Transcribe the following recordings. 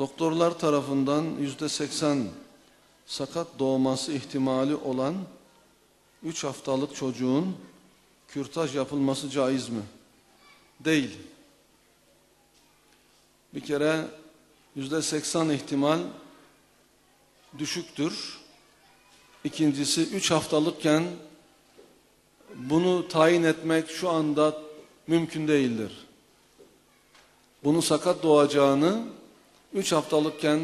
doktorlar tarafından yüzde seksen sakat doğması ihtimali olan 3 haftalık çocuğun kürtaj yapılması caiz mi? Değil. Bir kere yüzde seksen ihtimal düşüktür. İkincisi 3 haftalıkken bunu tayin etmek şu anda mümkün değildir. Bunun sakat doğacağını 3 haftalıkken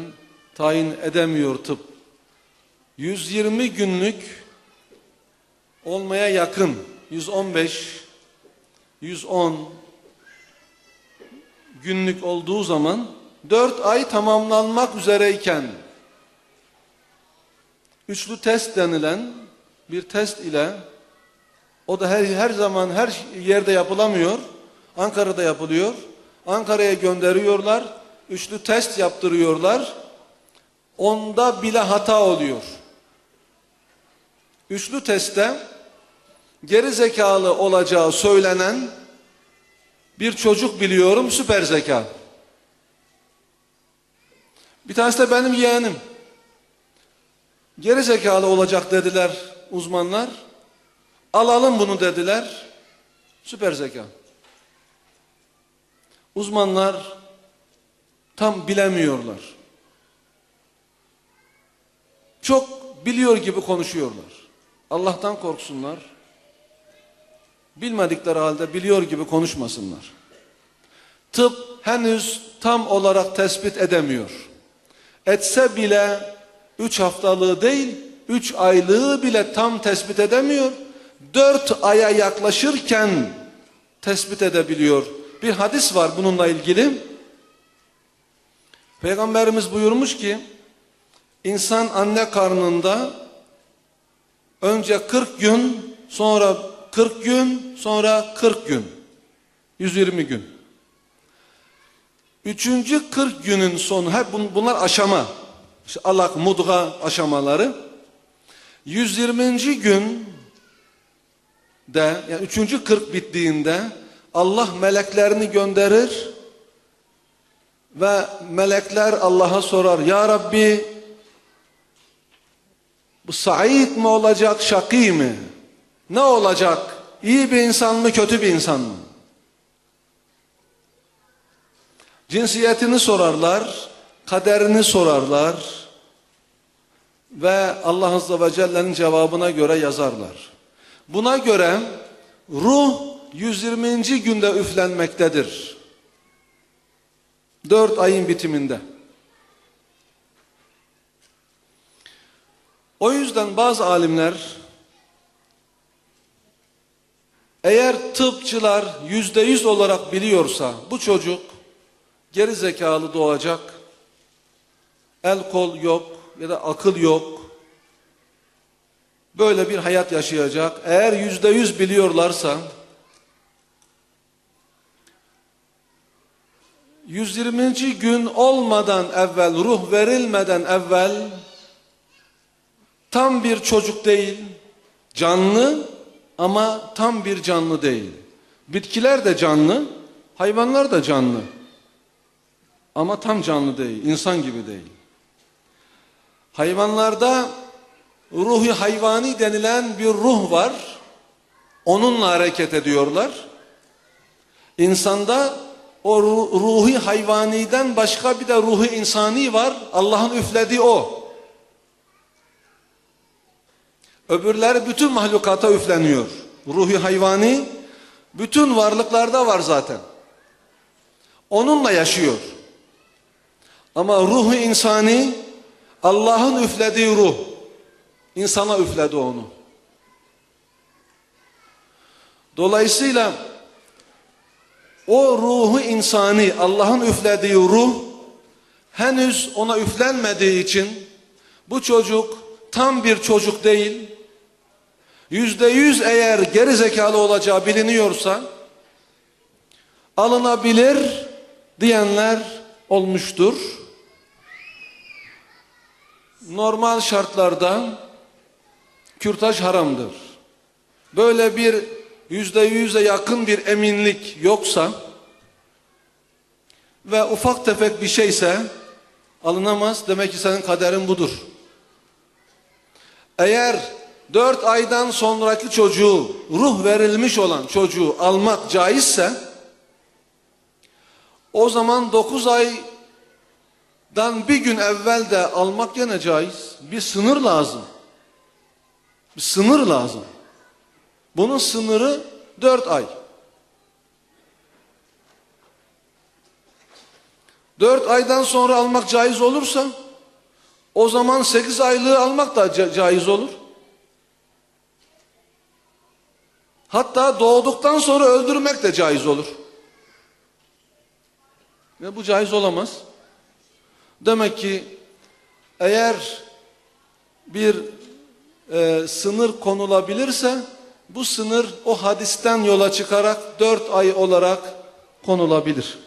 tayin edemiyor tıp. 120 günlük olmaya yakın 115 110 günlük olduğu zaman 4 ay tamamlanmak üzereyken üçlü test denilen bir test ile o da her, her zaman her yerde yapılamıyor. Ankara'da yapılıyor. Ankara'ya gönderiyorlar. Üçlü test yaptırıyorlar. Onda bile hata oluyor. Üçlü testte geri zekalı olacağı söylenen bir çocuk biliyorum süper zeka. Bir tanesi de benim yeğenim. Geri zekalı olacak dediler uzmanlar. Alalım bunu dediler. Süper zeka. Uzmanlar tam bilemiyorlar. Çok biliyor gibi konuşuyorlar. Allah'tan korksunlar. Bilmedikleri halde biliyor gibi konuşmasınlar. Tıp henüz tam olarak tespit edemiyor. Etse bile üç haftalığı değil, üç aylığı bile tam tespit edemiyor. Dört aya yaklaşırken tespit edebiliyor. Bir hadis var bununla ilgili. Peygamberimiz buyurmuş ki, insan anne karnında önce 40 gün, sonra 40 gün, sonra 40 gün. 120 gün. Üçüncü 40 günün sonu, hep bunlar aşama. İşte alak, mudga aşamaları. 120. gün de, yani üçüncü 40 bittiğinde Allah meleklerini gönderir ve melekler Allah'a sorar. Ya Rabbi bu Said mi olacak, şakî mi? Ne olacak? İyi bir insan mı, kötü bir insan mı? Cinsiyetini sorarlar, kaderini sorarlar ve Allah Azze ve Celle'nin cevabına göre yazarlar. Buna göre ruh 120. günde üflenmektedir. 4 ayın bitiminde. O yüzden bazı alimler eğer tıpçılar yüzde yüz olarak biliyorsa bu çocuk geri zekalı doğacak, el kol yok ya da akıl yok, böyle bir hayat yaşayacak. Eğer yüzde yüz biliyorlarsa 120. gün olmadan evvel, ruh verilmeden evvel tam bir çocuk değil, canlı ama tam bir canlı değil. Bitkiler de canlı, hayvanlar da canlı. Ama tam canlı değil, insan gibi değil. Hayvanlarda ruhi hayvani denilen bir ruh var. Onunla hareket ediyorlar. İnsanda o ruhi hayvaniden başka bir de ruhi insani var. Allah'ın üflediği o. Öbürleri bütün mahlukata üfleniyor. Ruhi hayvani bütün varlıklarda var zaten. Onunla yaşıyor. Ama ruhu insani Allah'ın üflediği ruh. İnsana üfledi onu. Dolayısıyla o ruhu insani Allah'ın üflediği ruh henüz ona üflenmediği için bu çocuk tam bir çocuk değil. Yüzde yüz eğer geri zekalı olacağı biliniyorsa alınabilir diyenler olmuştur. Normal şartlarda kürtaj haramdır. Böyle bir yüzde yüze yakın bir eminlik yoksa ve ufak tefek bir şeyse Alınamaz. Demek ki senin kaderin budur. Eğer dört aydan sonraki çocuğu, ruh verilmiş olan çocuğu almak caizse, o zaman dokuz aydan bir gün evvel de almak gene caiz. Bir sınır lazım. Bir sınır lazım. Bunun sınırı dört ay. Dört aydan sonra almak caiz olursa o zaman sekiz aylığı almak da ca- caiz olur. Hatta doğduktan sonra öldürmek de caiz olur. Ve bu caiz olamaz. Demek ki eğer bir e, sınır konulabilirse bu sınır o hadisten yola çıkarak dört ay olarak konulabilir.